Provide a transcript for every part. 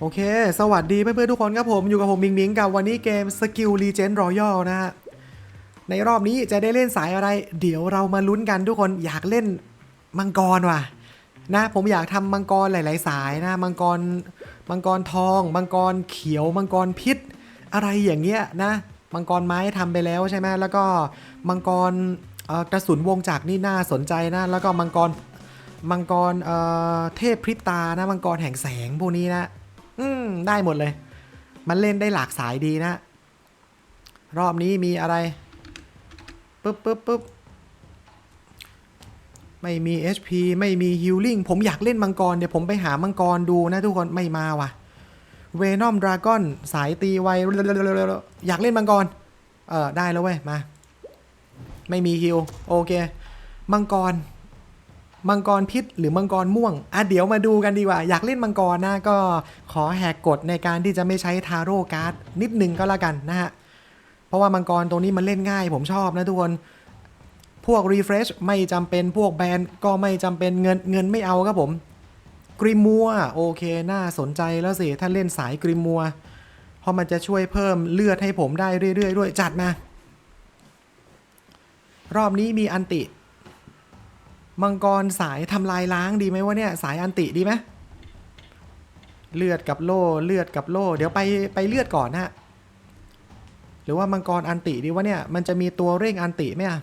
โอเค สวัสดีเพื่อนๆทุกคนครับผม อยู่กับผมมิงมิงกับวันนี้เกม Skill Legend Royal นะฮะ ในรอบนี้จะได้เล่นสายอะไร เดี๋ยวเรามาลุ้นกันทุกคนอยากเล่นมังกรว่ะ นะ ผมอยากทำมังกรหลาย ๆ สายนะ มังกร มังกรทอง มังกรเขียว มังกรพิษ อะไรอย่างเงี้ยนะ มังกรไม้ทำไปแล้วใช่ไหมแล้วก็มังกรกระสุนวงจักรนี่น่าสนใจนะ แล้วก็มังกร มังกรเเทพพริบตานะ มังกรแห่งแสงพวกนี้นะ อืมได้หมดเลย มันเล่นได้หลากสายดีนะ รอบนี้มีอะไรปึ๊บปึ๊บปึ๊บไม่มี HP ไม่มี Healing ผมอยากเล่นมังกร เดี๋ยวผมไปหามังกรดูนะทุกคนไม่มาว่ะ Venom Dragon สายตีไวอยากเล่นมังกร เออได้แล้วเว้ย มา ไม่มีฮิลโอเค มังกร มังกรพิษหรือมังกรม่วงอะเดี๋ยวมาดูกันดีกว่า อยากเล่นมังกรนะก็ขอแหกกฎในการที่จะไม่ใช้ทาโร่การ์ดนิดนึงก็แล้วกันนะฮะ เพราะว่ามังกรตัวนี้มันเล่นง่าย ผมชอบนะทุกคน พวก refresh ไม่จำเป็นพวกแบนก็ไม่จำเป็นเงินเงินไม่เอาครับผมกริมัวโอเค น่าสนใจแล้วสิ ถ้าเล่นสายกริมัว เพราะมันจะช่วยเพิ่มเลือดให้ผมได้เรื่อยๆด้วยจัดมา รอบนี้มีอันติ มังกรสายทำลายล้างดีไหมวะเนี่ย สายอันติดีไหมเลือดกับโล่เลือดกับโล่เดี๋ยวไปไปเลือดก่อนนะฮะหรือว่ามังกรอันติดีวะเนี่ยมันจะมีตัวเร่งอันติไหมอะ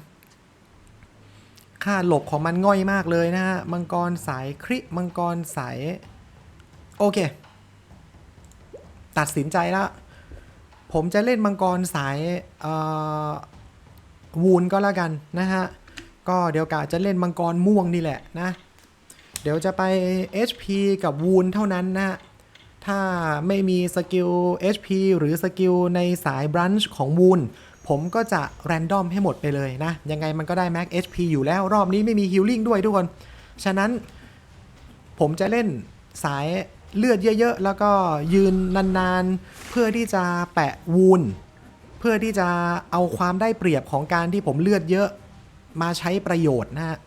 ค่าหลบของมันง่อยมากเลยนะฮะมังกรสายคริมังกรสายโอเค ตัดสินใจแล้วผมจะเล่นมังกรสายวูนก็แล้วกันนะฮะ ก็เดี๋ยวกะจะเล่นมังกรม่วงนี่แหละนะ เดี๋ยวจะไป HP กับวูนเท่านั้นนะถ้าไม่มีสกิล HP หรือสกิลในสายบรันช์ของวูนผมก็จะแรนดอมให้หมดไปเลยนะ ยังไงมันก็ได้ Max HP อยู่แล้วรอบนี้ไม่มีฮิลลิ่งด้วยทุกคน ฉะนั้นผมจะเล่นสายเลือดเยอะๆ แล้วก็ยืนนานๆ เพื่อที่จะแปะวูน เพื่อที่จะเอาความได้เปรียบของการที่ผมเลือดเยอะ มาใช้ประโยชน์นะฮะ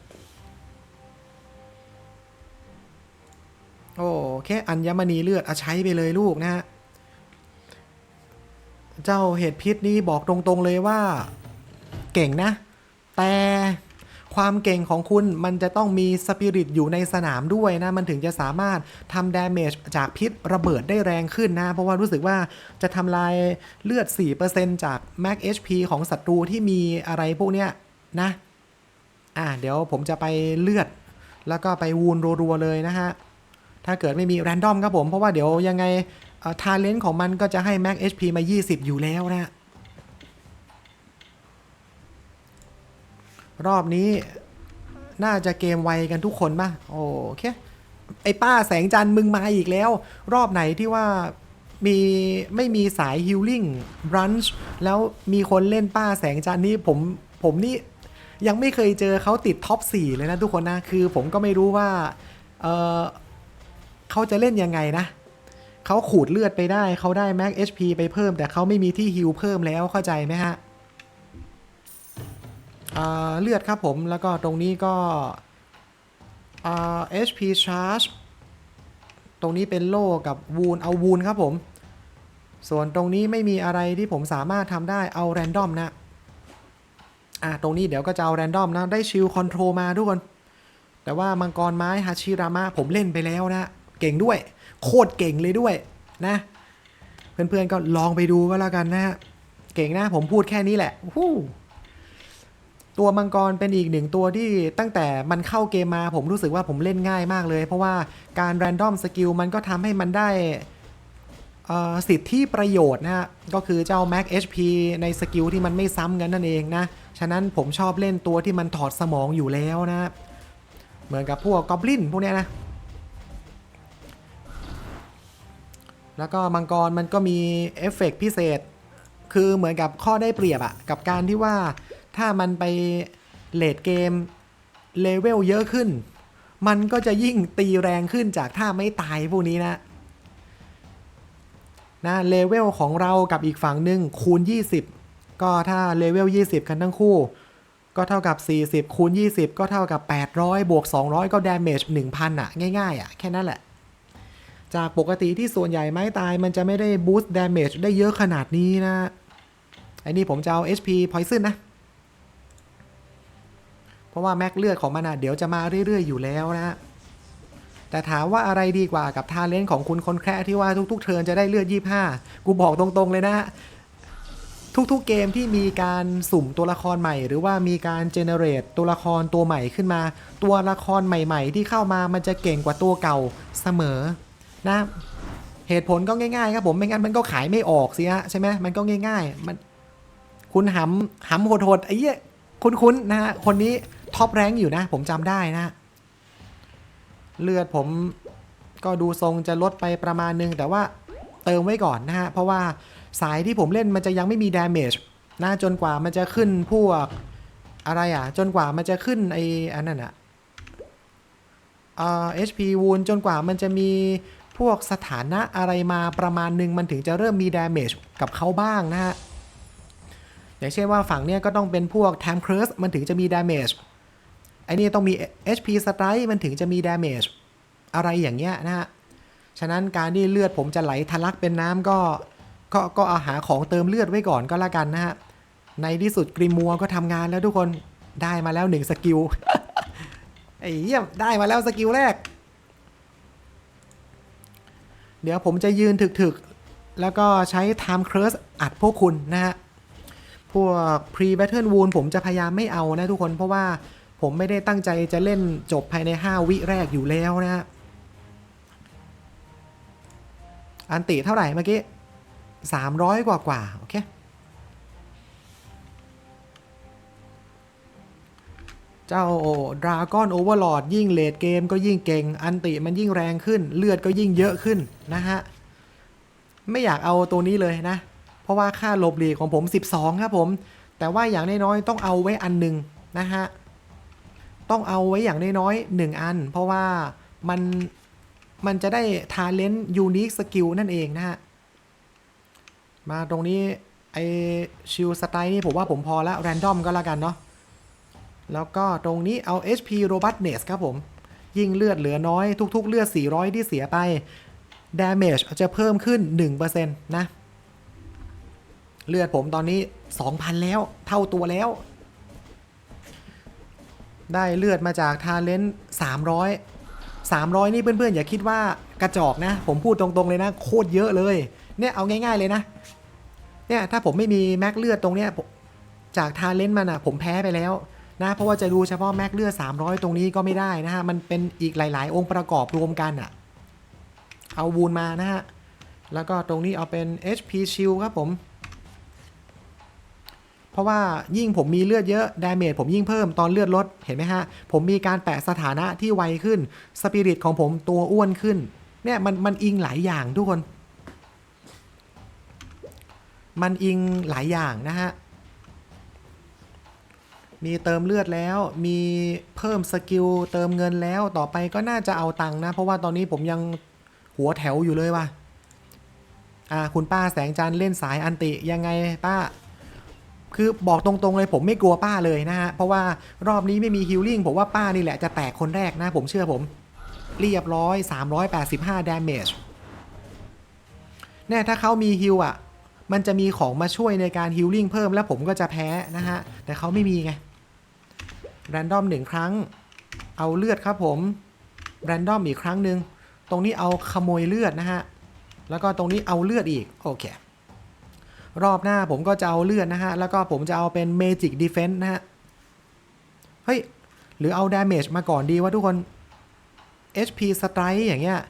โอเคอัญมณีเลือดอะใช้ไปเลยลูกนะฮะ เจ้าเห็ดพิษนี่บอกตรงๆเลยว่า เก่งนะ แต่ความเก่งของคุณมันจะต้องมีสปิริตอยู่ในสนามด้วยนะ มันถึงจะสามารถทำดาเมจจากพิษระเบิดได้แรงขึ้นนะ เพราะว่ารู้สึกว่าจะทำลายเลือด 4%จาก Max HP ของศัตรูที่มีอะไรพวกเนี้ยนะ อะเดี๋ยวผมจะไปเลือด แล้วก็ไปวูนรัวๆเลยนะฮะ ถ้าเกิดไม่มีแรนดอมครับผม เพราะว่าเดี๋ยวยังไงทาเลนต์ของมันก็จะให้ Max HP มา 20 อยู่แล้วนะ รอบนี้น่าจะเกมไวกันทุกคนป่ะ โอเค ไอ้ป้าแสงจันทร์มึงมาอีกแล้ว รอบไหนที่ว่ามีไม่มีสายฮิลลิ่งบรันช์แล้วมีคนเล่นป้าแสงจันทร์นี่ผมผมนี่ ยังไม่เคยเจอเขาติดท็อป 4 เลยนะทุกคนนะ คือผมก็ไม่รู้ว่าเออเขาจะเล่นยังไงนะ เขาขูดเลือดไปได้ เขาได้ Max HP ไปเพิ่ม แต่เขาไม่มีที่ฮิลเพิ่มแล้วเข้าใจไหมฮะเลือดครับผมแล้วก็ตรงนี้ก็อ่า HP charge ตรงนี้เป็นโล่กับวูนเอาวูนครับผม ส่วนตรงนี้ไม่มีอะไรที่ผมสามารถทำได้เอาแรนดอมนะ อะตรงนี้เดี๋ยวก็จะเอาแรนดอมนะ ได้ชิลคอนโทรลมาทุกคน แต่ว่ามังกรไม้ฮาชิรามะผมเล่นไปแล้วนะ เก่งด้วย โคตรเก่งเลยด้วยนะ เพื่อนๆก็ลองไปดูก็แล้วกันนะฮะ เก่งนะผมพูดแค่นี้แหละฮู้ตัวมังกรเป็นอีกหนึ่งตัวที่ตั้งแต่มันเข้าเกมมาผมรู้สึกว่าผมเล่นง่ายมากเลย เพราะว่าการแรนดอมสกิลมันก็ทำให้มันได้ สิทธิประโยชน์นะฮะก็คือเจ้า Max HP ในสกิลที่มันไม่ซ้ำกันนั่นเองนะ ฉะนั้นผมชอบเล่นตัวที่มันถอดสมองอยู่แล้วนะ เหมือนกับพวกกอบลินพวกเนี้ยนะ แล้วก็มังกรมันก็มีเอฟเฟกต์พิเศษ คือเหมือนกับข้อได้เปรียบอะกับการที่ว่าถ้ามันไปเลดเกมเลเวลเยอะขึ้น มันก็จะยิ่งตีแรงขึ้นจากถ้าไม่ตายพวกนี้นะ นะเลเวลของเรากับอีกฝั่งหนึ่งคูณ 20 ก็ถ้าเลเวล 20 กันทั้งคู่ ก็เท่ากับ 40 คูณ 20 ก็เท่ากับ 800 บวก 200 ก็ดาเมจ1,000อะ ง่ายๆอะ แค่นั้นแหละ จากปกติที่ส่วนใหญ่ไม้ตายมันจะไม่ได้บูสต์ดาเมจได้เยอะขนาดนี้นะไอ้นี่ผมจะเอา HP Poison นะ เพราะว่าแม็กเลือดของมันอะเดี๋ยวจะมาเรื่อยๆอยู่แล้วนะ แต่ถามว่าอะไรดีกว่ากับทาเลนต์ของคุณคนแคร์ที่ว่าทุก ๆ เทิร์นจะได้เลือด 25 กูบอกตรงๆเลยนะ ทุกๆเกมที่มีการสุ่มตัวละครใหม่ หรือว่ามีการเจเนเรตตัวละครตัวใหม่ขึ้นมา ตัวละครใหม่ ๆ ที่เข้ามามันจะเก่งกว่าตัวเก่าเสมอนะเหตุผลก็ง่ายๆครับผมไม่งั้นมันก็ขายไม่ออกสิฮะใช่ไหมมันก็ง่าย ๆ มันคุณหำหำโหดๆไอ้เหี้ยคุ้นๆนะฮะคนนี้ท็อปแรงอยู่นะ ผมจำได้นะ เลือดผมก็ดูทรงจะลดไปประมาณนึง แต่ว่าเติมไว้ก่อนนะฮะ เพราะว่าสายที่ผมเล่นมันจะยังไม่มีดาเมจนะจนกว่ามันจะขึ้นพวกอะไรอะ จนกว่ามันจะขึ้นไอ้อันนั้นอะเอ่อ HP วูนจนกว่ามันจะมีพวกสถานะอะไรมาประมาณหนึ่งมันถึงจะเริ่มมีดาเมจกับเขาบ้างนะฮะ อย่างเช่นว่าฝั่งเนี้ยก็ต้องเป็นพวก Time Curse มันถึงจะมีดาเมจ ไอ้นี่ต้องมี HP Strike มันถึงจะมีดาเมจอะไรอย่างเงี้ยนะฮะ ฉะนั้นการที่เลือดผมจะไหลทะลักเป็นน้ำก็ก็ก็เอาหาของเติมเลือดไว้ก่อนก็แล้วกันนะฮะ ในที่สุดกริมัวก็ทำงานแล้วทุกคนได้มาแล้วหนึ่งสกิลไอ้เหี้ยมได้มาแล้วสกิลแรก เดี๋ยวผมจะยืนถึกๆ แล้วก็ใช้ Time Curse อัดพวกคุณนะฮะ พวก pre battle wound ผมจะพยายามไม่เอานะทุกคนเพราะว่า ผมไม่ได้ตั้งใจจะเล่นจบภายใน 5 วิแรกอยู่แล้วนะฮะอันติเท่าไหร่เมื่อกี้ 300 กว่ากว่าโอเคเจ้าดราก้อนโอเวอร์ลอดยิ่งเลดเกมก็ยิ่งเก่ง อันติมันยิ่งแรงขึ้น เลือดก็ยิ่งเยอะขึ้นนะฮะ ไม่อยากเอาตัวนี้เลยนะ เพราะว่าค่าลบหลีของผม 12 ครับผม แต่ว่าอย่างน้อยๆต้องเอาไว้อันหนึ่งนะฮะ ต้องเอาไว้อย่างน้อยๆหนึ่งอัน เพราะว่ามันมันจะได้ทาเลนต์ยูนิคสกิลนั่นเองนะฮะ มาตรงนี้ ไอชิลสไตล์นี่ผมว่าผมพอแล้วแรนดอมก็แล้วกันเนาะแล้วก็ตรงนี้เอา HP Robustness ครับผม ยิ่งเลือดเหลือน้อยทุก ๆ เลือด 400 ที่เสียไป Damage จะเพิ่มขึ้น 1%นะ เลือดผมตอนนี้ 2,000 แล้ว เท่าตัวแล้ว ได้เลือดมาจากทาเลนต์300 300นี่เพื่อนๆ อย่าคิดว่ากระจอกนะ ผมพูดตรงๆเลยนะ โคตรเยอะเลย เนี่ยเอาง่ายๆเลยนะ เนี่ยถ้าผมไม่มีแม็กเลือดตรงเนี้ยจากทาเลนต์มันอะผมแพ้ไปแล้วนะเพราะว่าจะดูเฉพาะแม็กเลือด300 ตรงนี้ก็ไม่ได้นะฮะ มันเป็นอีกหลาย ๆ องค์ประกอบรวมกันอะ เอาวูนมานะฮะ แล้วก็ตรงนี้เอาเป็น HP Shield ครับผม เพราะว่ายิ่งผมมีเลือดเยอะดาเมจผมยิ่งเพิ่มตอนเลือดลดเห็นไหมฮะ ผมมีการแปะสถานะที่ไวขึ้นสปิริตของผมตัวอ้วนขึ้นเนี่ยมันมันอิงหลายอย่างทุกคน มันอิงหลายอย่างนะฮะ มีเติมเลือดแล้ว มีเพิ่มสกิลเติมเงินแล้วต่อไปก็น่าจะเอาตังค์นะ เพราะว่าตอนนี้ผมยังหัวแถวอยู่เลยว่ะ อ่าคุณป้าแสงจันทร์เล่นสายอันติยังไงป้า คือบอกตรงๆเลยผมไม่กลัวป้าเลยนะฮะ เพราะว่ารอบนี้ไม่มีฮิลลิ่งผมว่าป้านี่แหละจะแตกคนแรกนะผมเชื่อผม เรียบร้อย 385 damage แน่ถ้าเขามีฮิลอะ มันจะมีของมาช่วยในการฮิลลิ่งเพิ่มแล้วผมก็จะแพ้นะฮะ แต่เขาไม่มีไง แรนดอมหนึ่งครั้ง เอาเลือดครับผม แรนดอมอีกครั้งหนึ่ง ตรงนี้เอาขโมยเลือดนะฮะ แล้วก็ตรงนี้เอาเลือดอีก โอเค รอบหน้าผมก็จะเอาเลือดนะฮะ แล้วก็ผมจะเอาเป็น Magic Defense นะฮะ เฮ้ย หรือเอา Damage มาก่อนดีว่าทุกคน HP Strike อย่างเงี้ย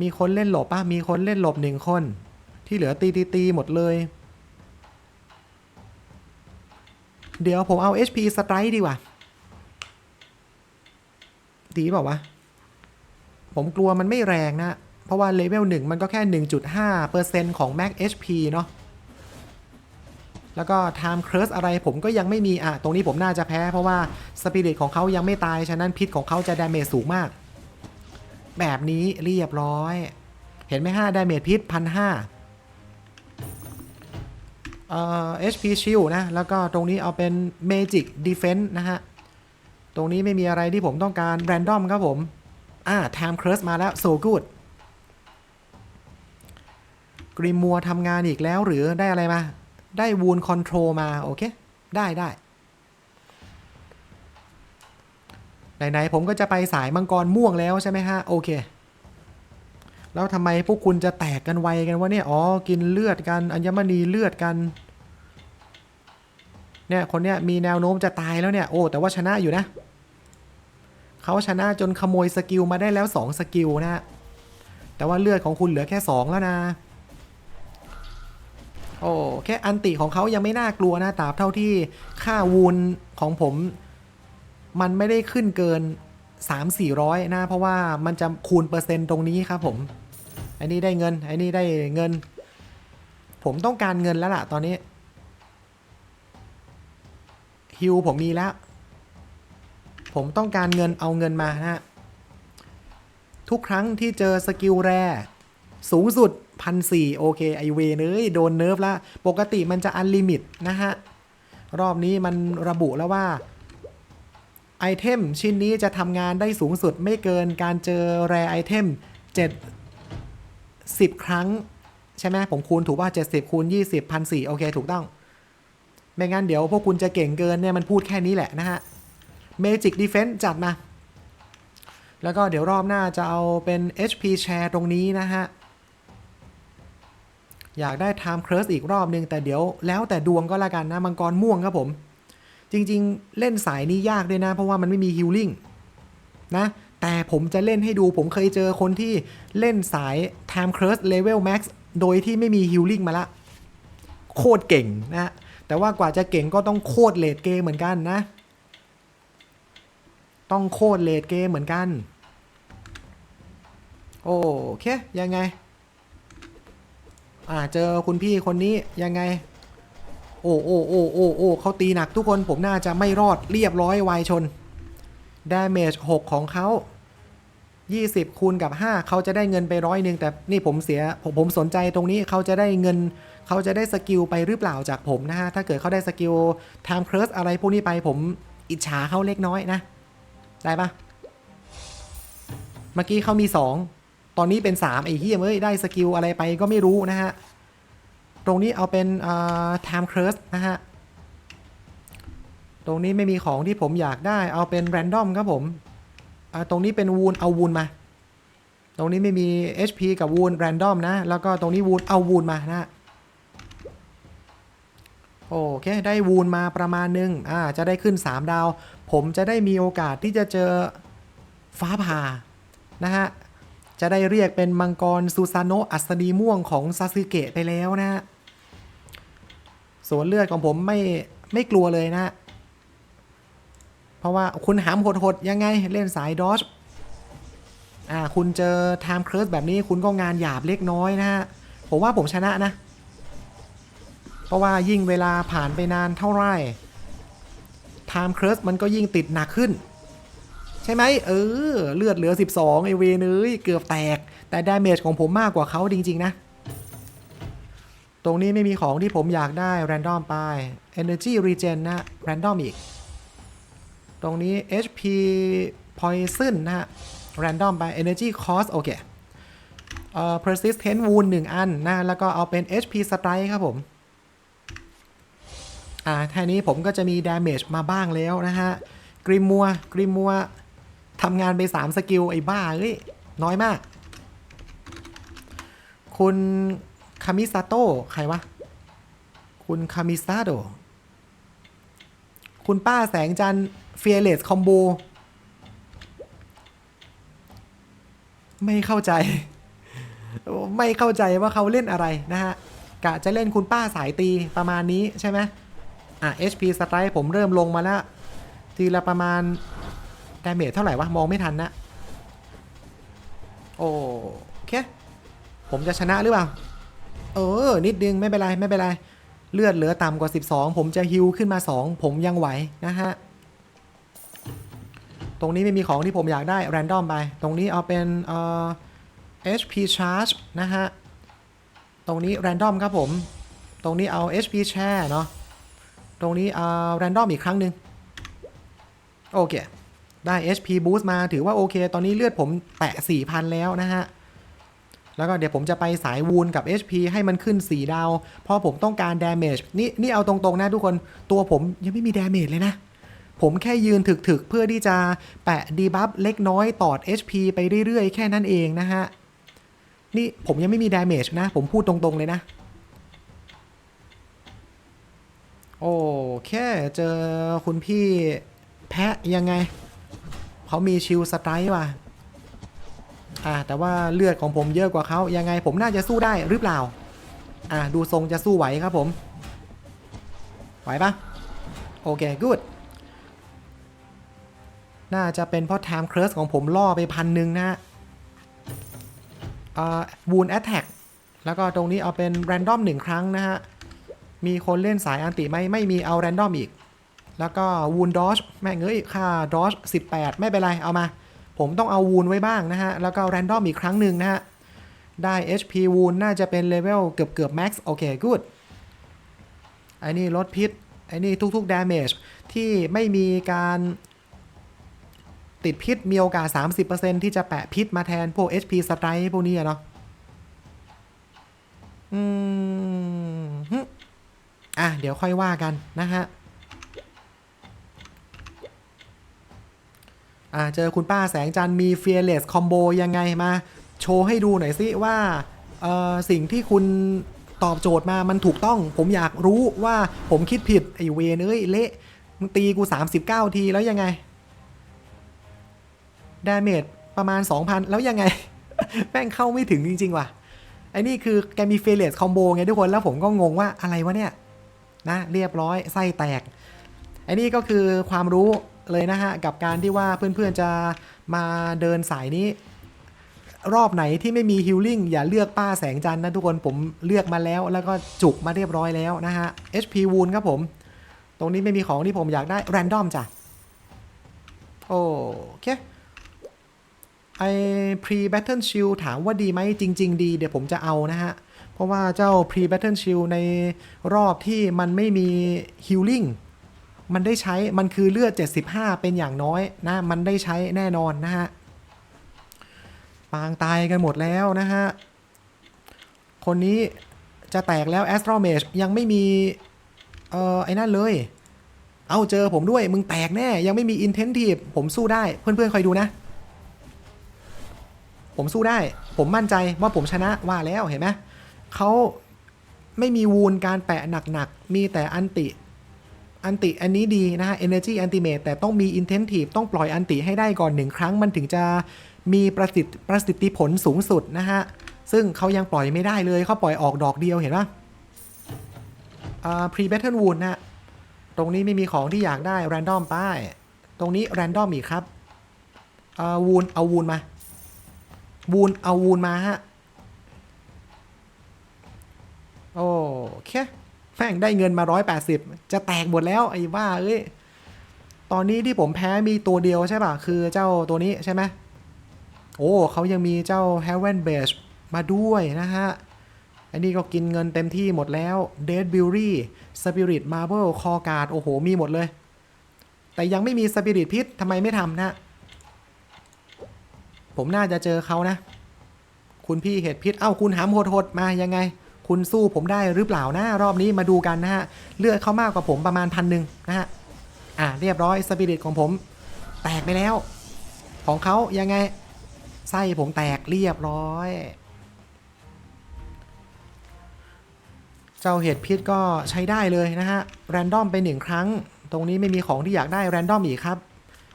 มีคนเล่นหลบป่ะ มีคนเล่นหลบหนึ่งคน ที่เหลือตีตีตีหมดเลย เดี๋ยวผมเอา HP Strike ดีกว่า ดีเปล่าวะ ผมกลัวมันไม่แรงนะ เพราะว่าเลเวล1มันก็แค่ 1.5%ของ Max HP เนาะ แล้วก็ Time Curse อะไรผมก็ยังไม่มีอะตรงนี้ผมน่าจะแพ้ เพราะว่า Spirit ของเขายังไม่ตาย ฉะนั้นพิษของเขาจะ Damage สูงมาก แบบนี้เรียบร้อย เห็นไหมฮะ Damage พิษพันห้าเอ่อ HP Shield นะ แล้วก็ตรงนี้เอาเป็น Magic Defense นะฮะ ตรงนี้ไม่มีอะไรที่ผมต้องการ Random ครับผม อ่า Time Curse มาแล้ว so good กริมัวทำงานอีกแล้วหรือได้อะไรมา ได้วูนคอนโทรลมา โอเค ได้ได้ไหนๆผมก็จะไปสายมังกรม่วงแล้วใช่ไหมฮะ โอเค แล้วทำไมพวกคุณจะแตกกันไวกันวะเนี่ย อ๋อ กินเลือดกันอัญมณีเลือดกัน เนี่ย คนเนี้ยมีแนวโน้มจะตายแล้วเนี่ย โอ้ แต่ว่าชนะอยู่นะ เขาชนะจนขโมยสกิลมาได้แล้ว 2 สกิลนะฮะแต่ว่าเลือดของคุณเหลือแค่ 2 แล้วนะ โอ้แค่อันติของเขายังไม่น่ากลัวนะตราบเท่าที่ค่าวูนของผม มันไม่ได้ขึ้นเกิน 3 400 นะ เพราะว่ามันจะคูณเปอร์เซ็นต์ตรงนี้ครับผมไอ้นี่ได้เงินไอ้นี่ได้เงิน ผมต้องการเงินแล้วล่ะตอนนี้ฮิวผมมีแล้ว ผมต้องการเงินเอาเงินมานะฮะ ทุกครั้งที่เจอสกิลแรสูงสุด พันสี่โอเคไอเวเนยโดนเนิร์ฟล้วปกติมันจะอันลิมิตนะฮะ รอบนี้มันระบุแล้วว่า ไอเทมชิ้นนี้จะทำงานได้สูงสุดไม่เกินการเจอแรไอเทม7 10 ครั้ง ใช่ไหมผมคูณถูกว่า 70คูณ20พันสี่โอเค ถูกต้อง ไม่งั้นเดี๋ยวพวกคุณจะเก่งเกินเนี่ยมันพูดแค่นี้แหละนะฮะ Magic Defense จัดมาแล้วก็เดี๋ยวรอบหน้าจะเอาเป็น HP Share ตรงนี้นะฮะ อยากได้ Time Curse อีกรอบนึง แต่เดี๋ยวแล้วแต่ดวงก็แล้วกันนะ มังกรม่วงครับผม จริงๆ เล่นสายนี้ยากด้วยนะ เพราะว่ามันไม่มีฮิลลิ่งนะ แต่ผมจะเล่นให้ดูผมเคยเจอคนที่เล่นสาย Time Curse Level Max โดยที่ไม่มีฮิลลิ่งมาละ โคตรเก่งนะ แต่ว่ากว่าจะเก่งก็ต้องโคตรเลดเกมเหมือนกันนะ ต้องโคตรเลดเกมเหมือนกัน โอเค ยังไง อ่าเจอคุณพี่คนนี้ยังไง โอ้โอ้โอ้โอ้โอ้เขาตีหนักทุกคนผมน่าจะไม่รอดเรียบร้อยวายชน damage 6ของเขา20 คูณกับ 5 เขาจะได้เงินไปร้อยหนึ่งแต่นี่ผมเสียผมผมสนใจตรงนี้เขาจะได้เงิน เขาจะได้สกิลไปหรือเปล่าจากผมนะฮะ ถ้าเกิดเขาได้สกิล time curse อะไรพวกนี้ไปผมอิจฉาเขาเล็กน้อยนะ ได้ปะเมื่อกี้เขามี 2 ตอนนี้เป็น 3 ไอ้เฮียเอ้ย ได้สกิลอะไรไปก็ไม่รู้นะฮะ ตรงนี้เอาเป็นอ่า time curse นะฮะ ตรงนี้ไม่มีของที่ผมอยากได้เอาเป็น random ครับผม อ่า ตรงนี้เป็นวูนเอาวูนมา ตรงนี้ไม่มี HP กับวูน random นะ แล้วก็ตรงนี้วูนเอาวูนมานะโอเค ได้วูนมาประมาณนึง อ่า จะได้ขึ้น 3 ดาว ผมจะได้มีโอกาสที่จะเจอฟ้าผ่านะฮะ จะได้เรียกเป็นมังกรซูซาโนะอัศดีม่วงของซาสึเกะไปแล้วนะฮะส่วนเลือดของผมไม่ไม่กลัวเลยนะ เพราะว่าคุณหามหดๆยังไงเล่นสายดอชอ่าคุณเจอไทม์เคิร์สแบบนี้คุณก็งานหยาบเล็กน้อยนะฮะ ผมว่าผมชนะนะ เพราะว่ายิ่งเวลาผ่านไปนานเท่าไหร่ไทม์เคิร์สมันก็ยิ่งติดหนักขึ้น ช่ไหมเออ เลือดเหลือ 12ไอเวเนยเกือบแตก แต่ดาเมจของผมมากกว่าเขาจริง ๆ นะ ตรงนี้ไม่มีของที่ผมอยากได้ random ไป energy regen นะ random อีก ตรงนี้ HP poison นะฮะ random ไป energy cost โอเคเอ่อ persistent wound 1 อันนะ แล้วก็เอาเป็น HP strike ครับผม อ่าแค่นี้ผมก็จะมี damage มาบ้างแล้วนะฮะกริมัวกริมัว ทำงานไป3สกิลไอ้บ้าเอ้ยน้อยมาก คุณคามิซาโต้ใครวะ คุณคามิซาโดคุณป้าแสงจันเฟียเลสคอมโบไม่เข้าใจ ไม่เข้าใจว่าเขาเล่นอะไรนะฮะ กะจะเล่นคุณป้าสายตีประมาณนี้ใช่ไหมอะ HP Strike ผมเริ่มลงมาแล้ว ทีละประมาณ ดาเมจเท่าไหร่วะ มองไม่ทันนะ โอเค ผมจะชนะหรือเปล่า เออ นิดนึง ไม่เป็นไร ไม่เป็นไร เลือดเหลือต่ำกว่า 12 ผมจะฮิวขึ้นมา 2 ผมยังไหวนะฮะ ตรงนี้ไม่มีของที่ผมอยากได้ แรนดอมไป ตรงนี้เอาเป็นเอ่อ HP charge นะฮะ ตรงนี้แรนดอมครับผม ตรงนี้เอา HP share เนาะ ตรงนี้เอาแรนดอมอีกครั้งหนึ่งโอเค ได้ HP boost มาถือว่าโอเค ตอนนี้เลือดผมแตะ 4,000 แล้วนะฮะ แล้วก็เดี๋ยวผมจะไปสายวูนกับ HP ให้มันขึ้น 4 ดาวพราะผมต้องการ damage นี่นี่เอาตรงๆนะทุกคน ตัวผมยังไม่มี damage เลยนะ ผมแค่ยืนถึกๆ เพื่อที่จะแปะดีบัฟเล็กน้อยตอด HP ไปเรื่อยๆ แค่นั้นเองนะฮะ นี่ผมยังไม่มี damage นะ ผมพูดตรงๆเลยนะโอเค เจอคุณพี่แพะยังไง เขามีชิลสไตร์ว่ะอ่าแต่ว่าเลือดของผมเยอะกว่าเขายังไงผมน่าจะสู้ได้หรือเปล่า อ่าดูทรงจะสู้ไหวครับผม ไหวปะโอเค good น่าจะเป็นเพราะ time curse ของผมล่อไปพันหนึ่งนะฮะอ่า wound attack แล้วก็ตรงนี้เอาเป็น random หนึ่งครั้งนะฮะ มีคนเล่นสายอันติไหมไม่มีเอา random อีก แล้วก็ wound dodge แม่งเอ้ยค่า dodge 18 ไม่เป็นไร เอามา ผมต้องเอา wound ไว้บ้างนะฮะ แล้วก็ random อีกครั้งหนึ่งนะฮะ ได้ HP wound น่าจะเป็น level เกือบเกือบ max โอเค good ไอ้นี่ลดพิษ ไอ้นี่ทุกๆ damage ที่ไม่มีการติดพิษมีโอกาส 30%ที่จะแปะพิษมาแทนพวก HP strike พวกนี้อะเนาะอืมฮึอะ เดี๋ยวค่อยว่ากันนะฮะ อ่าเจอคุณป้าแสงจันมี fearless combo ยังไงมา โชว์ให้ดูหน่อยสิว่าเอ่อสิ่งที่คุณตอบโจทย์มามันถูกต้อง ผมอยากรู้ว่าผมคิดผิด ไอ้เวนเอ้ย เละมึงตีกู 39 ทีแล้วยังไงดาเมจประมาณ 2,000 แล้วยังไง แม่งเข้าไม่ถึงจริง ๆ ว่ะไอ้นี่คือแกมี fearless combo ไงทุกคน แล้วผมก็งงว่าอะไรวะเนี่ย นะ เรียบร้อย ไส้แตกไอ้นี่ก็คือความรู้ เลยนะฮะ กับการที่ว่าเพื่อนๆจะมาเดินสายนี้ รอบไหนที่ไม่มีฮิลลิ่งอย่าเลือกป้าแสงจันทร์นะทุกคนผมเลือกมาแล้ว แล้วก็จุกมาเรียบร้อยแล้วนะฮะ HP w o u n ครับผม ตรงนี้ไม่มีของที่ผมอยากได้ random จ้ะโอเคไอ pre battle shield ถามว่าดีไหมจริง ๆ ดีเดี๋ยวผมจะเอานะฮะ เพราะว่าเจ้า pre battle shield ในรอบที่มันไม่มี healing มันได้ใช้มันคือเลือด 75 เป็นอย่างน้อยนะ มันได้ใช้แน่นอนนะฮะ ปางตายกันหมดแล้วนะฮะ คนนี้จะแตกแล้ว Astral Mage ยังไม่มี เอ่อ ไอ้นั่นเลย เอาเจอผมด้วย มึงแตกแน่ ยังไม่มี Intentive ผมสู้ได้ เพื่อนๆคอยดูนะ ผมสู้ได้ ผมมั่นใจว่าผมชนะว่าแล้วเห็นไหมเขาไม่มีวูนการแปะหนักๆ มีแต่อันติ อันติอันนี้ดีนะฮะ Energy Ultimate แต่ต้องมี Intentive ต้องปล่อยอันติให้ได้ก่อนหนึ่งครั้งมันถึงจะมีประสิทธิประสิทธิผลสูงสุดนะฮะ ซึ่งเขายังปล่อยไม่ได้เลยเขาปล่อยออกดอกเดียวเห็นปะอ่า Pre Battle Wound นะตรงนี้ไม่มีของที่อยากได้ Random ป้าย ตรงนี้ Random อีกครับอ่า Wound เอา Wound มา Wound เอา Wound มาฮะ โอเค แม่งได้เงินมา 180 จะแตกหมดแล้วไอ้บ้าเอ้ย ตอนนี้ที่ผมแพ้มีตัวเดียวใช่ป่ะ คือเจ้าตัวนี้ใช่ไหมโอ้เขายังมีเจ้า Heaven b a s e มาด้วยนะฮะ อันนี้ก็กินเงินเต็มที่หมดแล้ว Dead b u r y Spirit Marble c o r g u a r d โอ้โห มีหมดเลย แต่ยังไม่มี Spirit พิษทำไมไม่ทำนะ ผมน่าจะเจอเขานะ คุณพี่เห็ดพิษ เอ้า คุณหามโหดๆมายังไง คุณสู้ผมได้หรือเปล่านะ รอบนี้มาดูกันนะฮะ เลือดเขามากกว่าผมประมาณพันหนึ่งนะฮะ อะเรียบร้อยสปิริตของผม แตกไปแล้ว ของเขายังไง ไส้ผมแตกเรียบร้อย เจ้าเห็ดพิษก็ใช้ได้เลยนะฮะ แรนดอมไปหนึ่งครั้ง ตรงนี้ไม่มีของที่อยากได้แรนดอมอีกครับ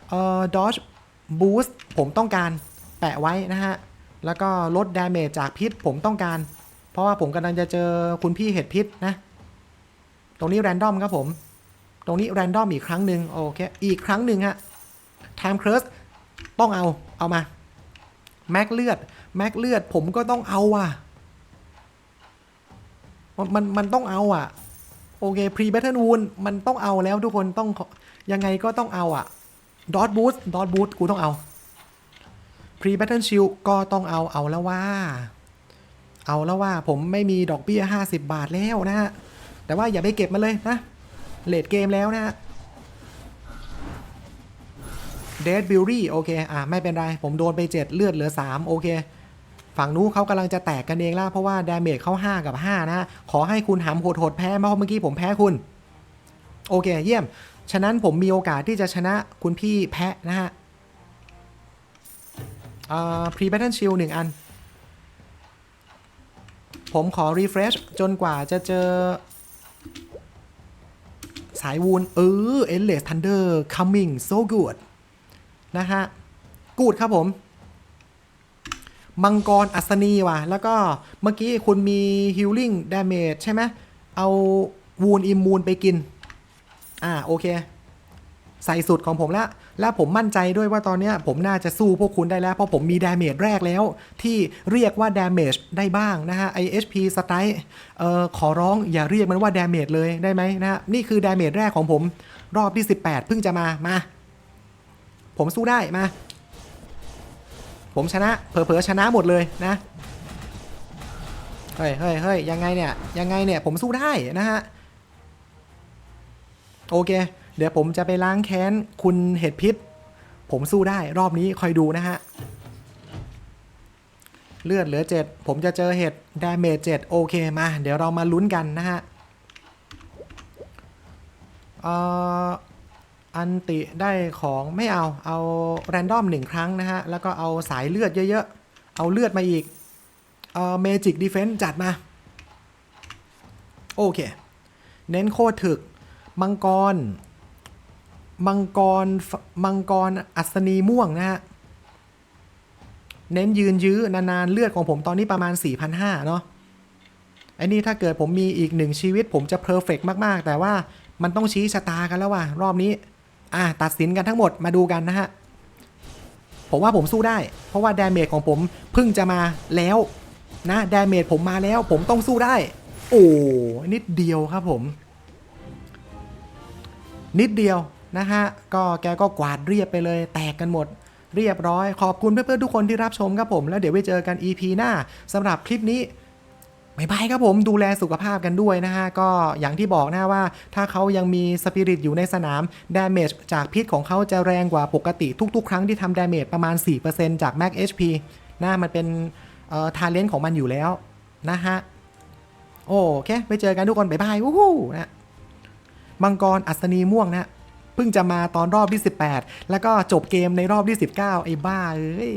เอ่อดอ e บูสต์ผมต้องการแปะไว้นะฮะ แล้วก็ลดดาเมจจากพิษผมต้องการ เพราะว่าผมกำลังจะเจอคุณพี่เห็ดพิษนะ ตรงนี้แรนดอมครับผม ตรงนี้แรนดอมอีกครั้งหนึ่งโอเค อีกครั้งหนึ่งฮะ time curse ต้องเอา เอามา แม็กเลือด แม็กเลือดผมก็ต้องเอาอะ มัน มันมันต้องเอาอะ โอเค pre battle wound มันต้องเอาแล้วทุกคนต้อง ยังไงก็ต้องเอาอะ dot boost dot boost กูต้องเอา pre battle shield ก็ต้องเอา เอาแล้วว่า เอาแล้วว่าผมไม่มีดอกเบี้ย 50 บาทแล้วนะฮะ แต่ว่าอย่าไปเก็บมาเลยนะ เลดเกมแล้วนะฮะ Dead b u r y โอเค อะไม่เป็นไร ผมโดนไป 7 เลือดเหลือ 3 โอเค ฝั่งนู้นเขากำลังจะแตกกันเองล้วเพราะว่าดาเมจเขา 5 กับ 5 นะฮะขอให้คุณหำโหดๆแพ้เพราะเมื่อกี้ผมแพ้คุณ โอเค เยี่ยม ฉะนั้นผมมีโอกาสที่จะชนะคุณพี่แพะนะฮะอ่า pre battle shield หนึ่งอัน ผมขอ refresh จนกว่าจะเจอ สายวูนเออ endless thunder coming so good นะฮะ กูดครับผม มังกรอัศนีว่ะ แล้วก็เมื่อกี้คุณมี healing damage ใช่ไหม เอาวูนอิมมูนไปกิน อ่า โอเค ใส่สุดของผมแล้ว และผมมั่นใจด้วยว่าตอนนี้ผมน่าจะสู้พวกคุณได้แล้ว เพราะผมมีดาเมจแรกแล้ว ที่เรียกว่าดาเมจได้บ้างนะฮะไอ HP สไตล์เอ่อขอร้องอย่าเรียกมันว่าดาเมจเลยได้ไหมนะฮะนี่คือดาเมจแรกของผม รอบที่ 18 เพิ่งจะมามา ผมสู้ได้มา ผมชนะเผลอๆชนะหมดเลยนะเฮ้ยเฮ้ยเฮ้ยยังไงเนี่ยยังไงเนี่ยผมสู้ได้นะฮะโอเค เดี๋ยวผมจะไปล้างแค้นคุณเห็ดพิษ ผมสู้ได้รอบนี้คอยดูนะฮะ เลือดเหลือ 7 ผมจะเจอเห็ดดาเมจ7โอเคมา เดี๋ยวเรามาลุ้นกันนะฮะอันติได้ของไม่เอาเอาแรนดอมหนึ่งครั้งนะฮะ แล้วก็เอาสายเลือดเยอะๆ เอาเลือดมาอีกเอ่อเมจิกดีเฟนส์จัดมา โอเค เน้นโคตรถึก มังกร มังกรมังกรอัศนีม่วงนะฮะ เน้นยืนยื้อนานๆ เลือดของผมตอนนี้ประมาณ 4,500 เนาะไอ้นี่ถ้าเกิดผมมีอีกหนึ่งชีวิตผมจะเพอร์เฟกมาก ๆ แต่ว่ามันต้องชี้ชะตากันแล้วว่ะ รอบนี้ อะ ตัดสินกันทั้งหมดมาดูกันนะฮะ ผมว่าผมสู้ได้ เพราะว่าดาเมจของผมเพิ่งจะมาแล้วนะดาเมจผมมาแล้ว ผมต้องสู้ได้ โอ้นิดเดียวครับผม นิดเดียว นะฮะ ก็แกก็กวาดเรียบไปเลย แตกกันหมด เรียบร้อย ขอบคุณเพื่อนๆทุกคนที่รับชมครับผม แล้วเดี๋ยวไว้เจอกัน EP หน้าสำหรับคลิปนี้บายบายครับผมดูแลสุขภาพกันด้วยนะฮะ ก็อย่างที่บอกนะว่า ถ้าเขายังมีสปิริตอยู่ในสนามดาเมจจากพิษของเขาจะแรงกว่าปกติทุกๆ ครั้งที่ทำดาเมจประมาณ 4%จาก Max HP นะมันเป็นเอ่อทาเลนต์ของมันอยู่แล้วนะฮะ โอเค ไปเจอกันทุกคนบายบายวู้ฮู้นะมังกรอัศนีม่วงนะ เพิ่งจะมาตอนรอบที่ 18 แล้วก็จบเกมในรอบที่ 19 ไอ้บ้าเอ้ย